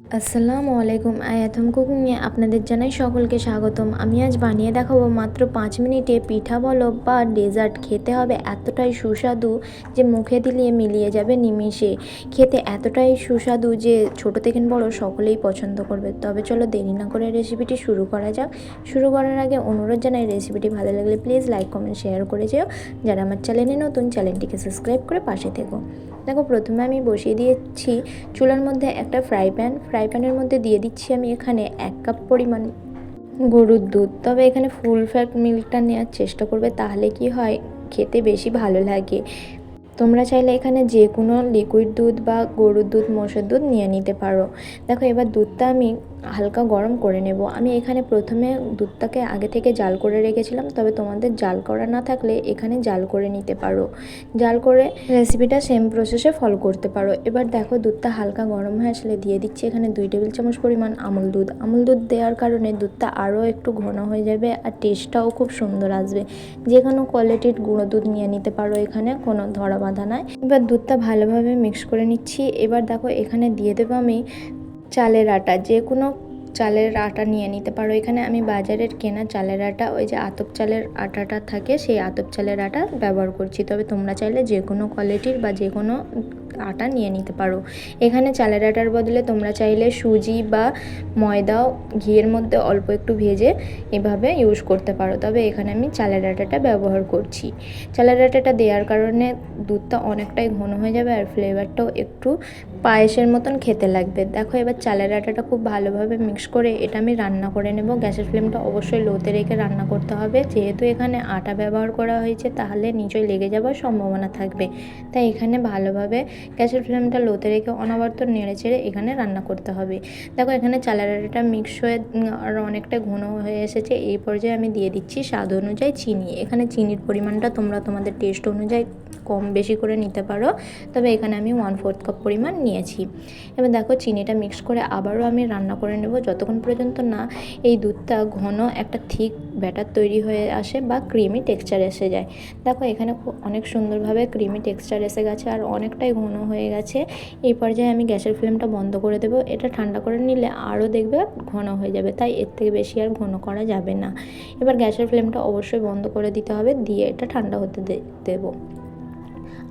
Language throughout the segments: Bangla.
আসসালামু আলাইকুম। আয়াতম কুকিংয়ে আপনাদের জানাই সকলকে স্বাগতম। আমি আজ বানিয়ে দেখাবো মাত্র পাঁচ মিনিটে পিঠা বলো বা ডেজার্ট। খেতে হবে এতটাই সুস্বাদু যে মুখে দিলে মিলিয়ে যাবে নিমিষে। খেতে এতটাই সুস্বাদু যে ছোট থেকে বড় সকলেই পছন্দ করবে। তবে চলো দেরি না করে রেসিপিটি শুরু করা যাক। শুরু করার আগে অনুরোধ জানাই রেসিপিটি ভালো লাগলে প্লিজ লাইক, কমেন্ট, শেয়ার করে যেও। যারা আমার চ্যানেলে নতুন, চ্যানেলটিকে সাবস্ক্রাইব করে পাশে থেকো। দেখো, প্রথমে আমি বসিয়ে দিয়েছি চুলার মধ্যে একটা ফ্রাই প্যান। ফ্রাই প্যানের মধ্যে দিয়ে দিচ্ছি আমি এখানে এক কাপ পরিমাণ গরুর দুধ। তবে এখানে ফুল ফ্যাট মিল্কটা নেওয়ার চেষ্টা করবে, তাহলে কি হয়, খেতে বেশি ভালো লাগে। তোমরা চাইলে এখানে যে কোনো লিকুইড দুধ বা গরুর দুধ, মোষের দুধ নিয়ে নিতে পারো। দেখো এবার দুধটা আমি হালকা গরম করে নেব। আমি এখানে প্রথমে দুধটাকে আগে থেকে জাল করে রেখেছিলাম, তবে তোমাদের জাল করা না থাকলে এখানে জাল করে নিতে পারো। জাল করে রেসিপিটা সেম প্রসেসে ফলো করতে পারো। এবার দেখো দুধটা হালকা গরম হয়ে আসলে দিয়ে দিচ্ছি এখানে দুই টেবিল চামচ পরিমাণ আমুল দুধ। আমুল দুধ দেওয়ার কারণে দুধটা আরও একটু ঘন হয়ে যাবে আর টেস্টটাও খুব সুন্দর আসবে। যে কোনো কোয়ালিটির গুঁড়ো দুধ নিয়ে নিতে পারো এখানে, কোনো ধরা বাঁধা নাই। এবার দুধটা ভালোভাবে মিক্স করে নিচ্ছি। এবার দেখো এখানে দিয়ে দেবো আমি চালের আটা যে কোনো চালের আটা নিয়ে নিতে পারো। এখানে আমি বাজারের কেনা চালের আটা, ওই যে আতপ চালের আটাটা থাকে, সেই আতপ চালের আটা ব্যবহার করছি। তবে তোমরা চাইলে যে কোনো কোয়ালিটির বা যে কোনো আটা নিয়ে নিতে পারো। এখানে চালের আটার বদলে তোমরা চাইলে সুজি বা ময়দাও ঘিয়ের মধ্যে অল্প একটু ভেজে এভাবে ইউজ করতে পারো। তবে এখানে আমি চালের আটাটা ব্যবহার করছি। চালের আটাটা দেওয়ার কারণে দুধটা অনেকটাই ঘন হয়ে যাবে আর ফ্লেভারটাও একটু পায়েসের মতন খেতে লাগবে। দেখো এবার চালের আটাটা খুব ভালোভাবে মিক্স করে এটা আমি রান্না করে নেব। গ্যাসের ফ্লেমটা অবশ্যই লোতে রেখে রান্না করতে হবে। যেহেতু এখানে আটা ব্যবহার করা হয়েছে, তাহলে নিচয় লেগে যাওয়ার সম্ভাবনা থাকবে। তাই এখানে ভালোভাবে গ্যাসের ফ্লেমটা লোতে রেখে অনবরত নেড়ে চেড়ে এখানে রান্না করতে হবে। দেখো, এখানে চালের আটাটা মিক্স হয়ে আর অনেকটা ঘন হয়ে এসেছে। এই পর্যায়ে আমি দিয়ে দিচ্ছি স্বাদ অনুযায়ী চিনি। এখানে চিনির পরিমাণটা তোমরা তোমাদের টেস্ট অনুযায়ী কম বেশি করে নিতে পারো। তবে এখানে আমি ওয়ান ফোর্থ কাপ পরিমাণ নিয়েছি। এবার দেখো চিনিটা মিক্স করে আবারও আমি রান্না করে নেব। যতক্ষণ পর্যন্ত না এই দুধটা ঘন একটা থিক ব্যাটার তৈরি হয়ে আসে বা ক্রিমি টেক্সচার এসে যায়। দেখো এখানে অনেক সুন্দরভাবে ক্রিমি টেক্সচার এসে গেছে আর অনেকটাই ঘন হয়ে গেছে। এই পর্যায়ে আমি গ্যাসের ফ্লেমটা বন্ধ করে দেবো। এটা ঠান্ডা করে নিলে আরও দেখবে ঘন হয়ে যাবে। তাই এর থেকে বেশি আর ঘন করা যাবে না। এবার গ্যাসের ফ্লেমটা অবশ্যই বন্ধ করে দিতে হবে। দিয়ে এটা ঠান্ডা হতে দেবো।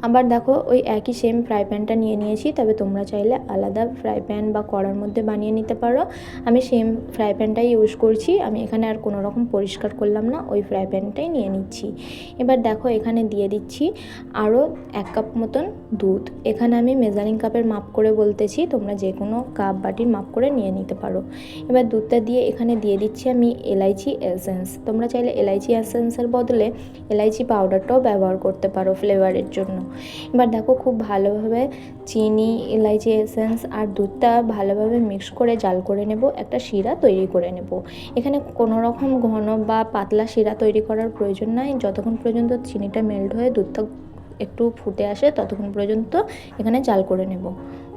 আবার দেখো, ওই একই সেম ফ্রাই প্যানটা নিয়ে নিয়েছি, তবে তোমরা চাইলে আলাদা ফ্রাই প্যান বা কড়ার মধ্যে বানিয়ে নিতে পারো। আমি সেম ফ্রাই প্যানটাই ইউজ করছি, আমি এখানে আর কোনো রকম পরিষ্কার করলাম না, ওই ফ্রাই প্যানটাই নিয়ে নিচ্ছি। এবার দেখো, এখানে দিয়ে দিচ্ছি আরও এক কাপ মতন দুধ। এখানে আমি মেজারিং কাপের মাপ করে বলতেছি, তোমরা যে কোনো কাপ বাটির মাপ করে নিয়ে নিতে পারো। এবার দুধটা দিয়ে এখানে দিয়ে দিচ্ছি আমি এলাইচি এসেন্স তোমরা চাইলে এলাইচি এসেন্সের বদলে এলাইচি পাউডারটাও ব্যবহার করতে পারো ফ্লেভারের জন্য। এবার দেখো খুব ভালোভাবে চিনি এলাইচি এসেন্স আর দুধটা ভালোভাবে মিক্স করে জাল করে নেব, একটা শিরা তৈরি করে নেব। এখানে কোনো রকম ঘন বা পাতলা শিরা তৈরি করার প্রয়োজন নাই, যতক্ষণ পর্যন্ত চিনিটা মেল্ট হয়ে দুধটা একটু ফুটে আসে ততক্ষণ পর্যন্ত এখানে জাল করে নেব।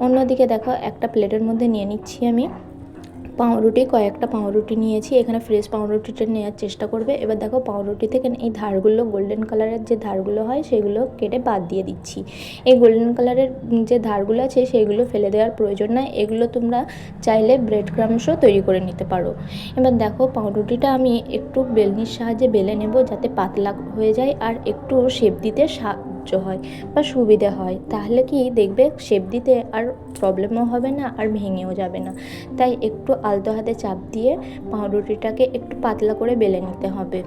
অন্যদিকে দেখো একটা প্লেটের মধ্যে নিয়ে নিচ্ছি আমি পাউরুটি, কয়েকটা পাউরুটি নিয়েছি। এখানে ফ্রেশ পাউরুটিটা নেওয়ার চেষ্টা করবে। এবার দেখো পাউরুটি থেকে এই ধারগুলো গোল্ডেন কালারের যে ধারগুলো হয়, সেগুলো কেটে বাদ দিয়ে দিচ্ছি। এই গোল্ডেন কালারের যে ধারগুলো আছে, সেগুলো ফেলে দেওয়ার প্রয়োজন নয় এগুলো তোমরা চাইলে ব্রেড ক্রামসও তৈরি করে নিতে পারো। এবার দেখো পাউরুটিটা আমি একটু বেলনির সাহায্যে বেলে নেব যাতে পাতলা হয়ে যায়, আর একটু শেপ দিতে সাহায্য হয় বা সুবিধে হয়, তাহলে কি দেখবে শেপ দিতে আর প্রবলেমও হবে না আর ভেঙেও যাবে না। তাই একটু আলতো হাতে চাপ দিয়ে পাউরুটিটাকে একটু পাতলা করে বেলে নিতে হবে।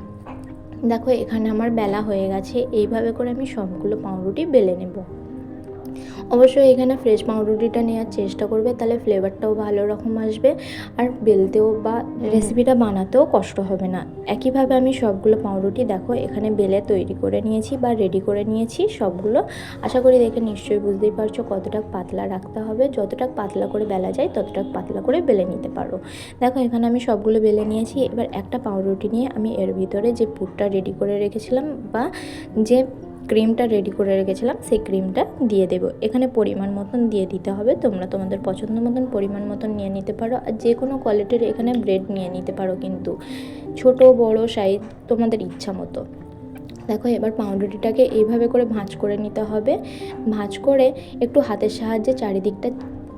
দেখো এখানে আমার বেলা হয়ে গেছে, এইভাবে করে আমি সবগুলো পাউরুটি বেলে নেব। অবশ্যই এখানে ফ্রেশ পাউরুটিটা নেওয়ার চেষ্টা করবে, তাহলে ফ্লেভারটাও ভালো রকম আসবে। আর বেলতেও বা রেসিপিটা বানাতেও কষ্ট হবে না। একইভাবে আমি সবগুলো পাউরুটি দেখো, এখানে বেলে তৈরি করে নিয়েছি বা রেডি করে নিয়েছি সবগুলো। আশা করি দেখে নিশ্চয়ই বুঝতেই পারছ কতটা পাতলা রাখতে হবে। যতটা পাতলা করে বেলা যায়, ততটা পাতলা করে বেলে নিতে পারো। দেখো এখানে আমি সবগুলো বেলে নিয়েছি। এবার একটা পাউরুটি নিয়ে আমি এর ভিতরে যে পুরটা রেডি করে রেখেছিলাম বা যে ক্রিমটা রেডি করে রেখেছিলাম, সেই ক্রিমটা দিয়ে দেবো। এখানে পরিমাণ মতন দিয়ে দিতে হবে, তোমরা তোমাদের পছন্দ মতন পরিমাণ মতন নিয়ে নিতে পারো, আর যে কোনো কোয়ালিটির এখানে ব্রেড নিয়ে নিতে পারো কিন্তু। ছোট, বড় সাইজ তোমাদের ইচ্ছা মতো। দেখো, এবার পাউরুটিটাকে এইভাবে করে ভাঁজ করে নিতে হবে। ভাঁজ করে একটু হাতের সাহায্যে চারিদিকটা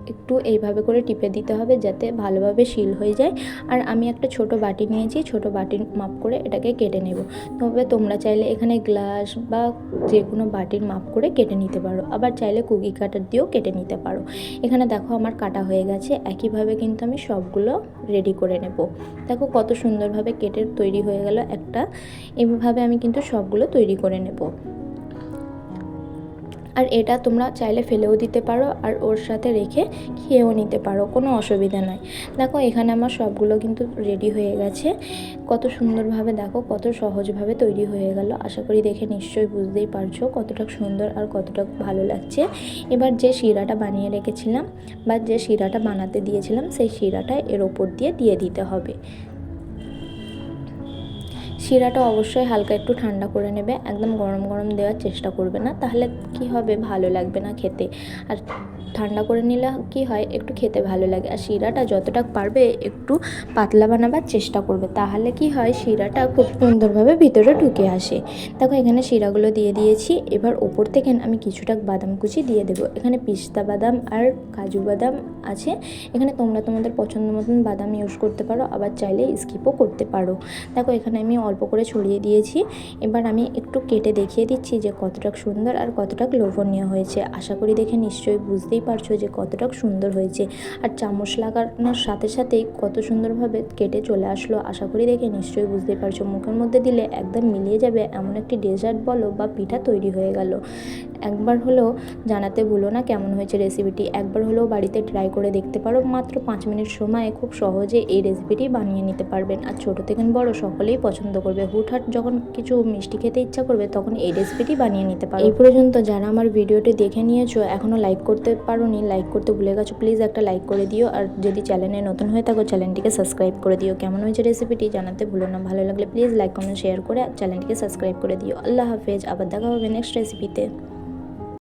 একটু এইভাবে করে টিপে দিতে হবে যাতে ভালোভাবে শিল হয়ে যায়। আর আমি একটা ছোট বাটি নিয়েছি, ছোট বাটির মাপ করে এটাকে কেটে নেব। তবে তোমরা চাইলে এখানে গ্লাস বা যে কোনো বাটির মাপ করে কেটে নিতে পারো। আবার চাইলে কুকি কাটার দিয়েও কেটে নিতে পারো। এখানে দেখো আমার কাটা হয়ে গেছে। একইভাবে কিন্তু আমি সবগুলো রেডি করে নেব। দেখো কত সুন্দরভাবে কেটে তৈরি হয়ে গেল একটা। এইভাবে আমি কিন্তু সবগুলো তৈরি করে নেব। আর এটা তোমরা চাইলে ফেলেও দিতে পারো আর ওর সাথে রেখে খেয়েও নিতে পারো, কোনো অসুবিধা নয় দেখো, এখানে আমার সবগুলো কিন্তু রেডি হয়ে গেছে। কত সুন্দরভাবে দেখো, কত সহজভাবে তৈরি হয়ে গেল। আশা করি দেখে নিশ্চয়ই বুঝতেই পারছ কতটা সুন্দর আর কতটা ভালো লাগছে। এবার যে শিরাটা বানিয়ে রেখেছিলাম বা যে শিরাটা বানাতে দিয়েছিলাম, সেই শিরাটা এর ওপর দিয়ে দিয়ে দিতে হবে। শিরাটা অবশ্যই হালকা একটু ঠান্ডা করে নেবে, একদম গরম গরম দেওয়ার চেষ্টা করবে না, তাহলে কি হবে? ভালো লাগবে না খেতে। আর ঠান্ডা করে নিলে কি হয়? একটু খেতে ভালো লাগে। আর শিরাটা যতটা পারবে একটু পাতলা বানাবার চেষ্টা করবে। তাহলে কি হয়? শিরাটা খুব সুন্দরভাবে ভিতরে ঢুকে আসে। দেখো, এখানে শিরাগুলো দিয়ে দিয়েছি। এবার ওপর থেকে আমি কিছুটা বাদাম কুচি দিয়ে দেবো। এখানে পিস্তা বাদাম আর কাজু বাদাম আছে। এখানে তোমরা তোমাদের পছন্দ মতন বাদাম ইউজ করতে পারো। আবার চাইলে স্কিপও করতে পারো। দেখো, এখানে আমি অল্প করে ছড়িয়ে দিয়েছি। এবার আমি একটু কেটে দেখিয়ে দিচ্ছি যে কতটা সুন্দর আর কতটা লোভনীয় হয়েছে। আশা করি দেখে নিশ্চয়ই বুঝতেই পারছ যে কতটা সুন্দর হয়েছে। আর চামচ লাগানোর সাথে সাথেই কত সুন্দরভাবে কেটে চলে আসলো। আশা করি দেখে নিশ্চয়ই বুঝতেই পারছ। মুখের মধ্যে দিলে একদম মিলিয়ে যাবে এমন একটি ডেজার্ট বলো বা পিঠা তৈরি হয়ে গেল। একবার হলেও জানাতে ভুলো না কেমন হয়েছে রেসিপিটি একবার হলেও বাড়িতে ট্রাই করে দেখতে পারো। মাত্র পাঁচ মিনিট সময়ে খুব সহজে এই রেসিপিটি বানিয়ে নিতে পারবেন। আর ছোটো থেকে বড় সকলেই পছন্দ করবে। হুটহাট যখন কিছু মিষ্টি খেতে ইচ্ছা করবে, তখন এই রেসিপিটি বানিয়ে নিতে পারো। এই পর্যন্ত যারা আমার ভিডিওটি দেখে নিয়েছো এখনও লাইক করতে পারোনি লাইক করতে ভুলে গেছো প্লিজ একটা লাইক করে দিও। আর যদি চ্যানেলে নতুন হয়ে থাকো চ্যানেলটিকে সাবস্ক্রাইব করে দিও। কেমন হয়েছে রেসিপিটি জানাতে ভুলো না। ভালো লাগলে প্লিজ লাইক কমেন্ট শেয়ার করে চ্যানেলটিকে সাবস্ক্রাইব করে দিও। আল্লাহ হাফেজ, আবার দেখা হবে নেক্সট রেসিপিতে